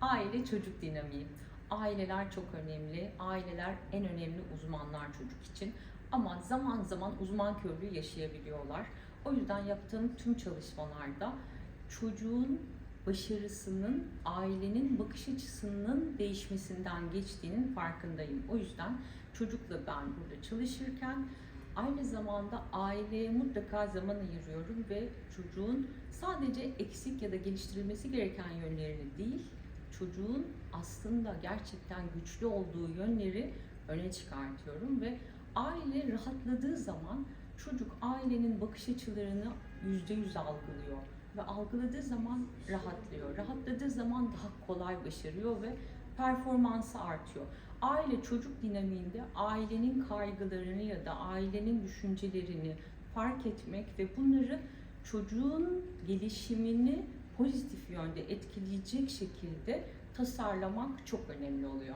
Aile çocuk dinamiği. Aileler çok önemli. Aileler en önemli uzmanlar çocuk için. Ama zaman zaman uzman körlüğü yaşayabiliyorlar. O yüzden yaptığım tüm çalışmalarda çocuğun başarısının ailenin bakış açısının değişmesinden geçtiğinin farkındayım. O yüzden çocukla ben burada çalışırken aynı zamanda aileye mutlaka zaman ayırıyorum ve çocuğun sadece eksik ya da geliştirilmesi gereken yönlerini değil, çocuğun aslında gerçekten güçlü olduğu yönleri öne çıkartıyorum ve aile rahatladığı zaman çocuk ailenin bakış açılarını yüzde yüz algılıyor ve algıladığı zaman rahatlıyor. Rahatladığı zaman daha kolay başarıyor ve performansı artıyor. Aile çocuk dinamiğinde ailenin kaygılarını ya da ailenin düşüncelerini fark etmek ve bunları çocuğun gelişimini pozitif yönde etkileyecek şekilde tasarlamak çok önemli oluyor.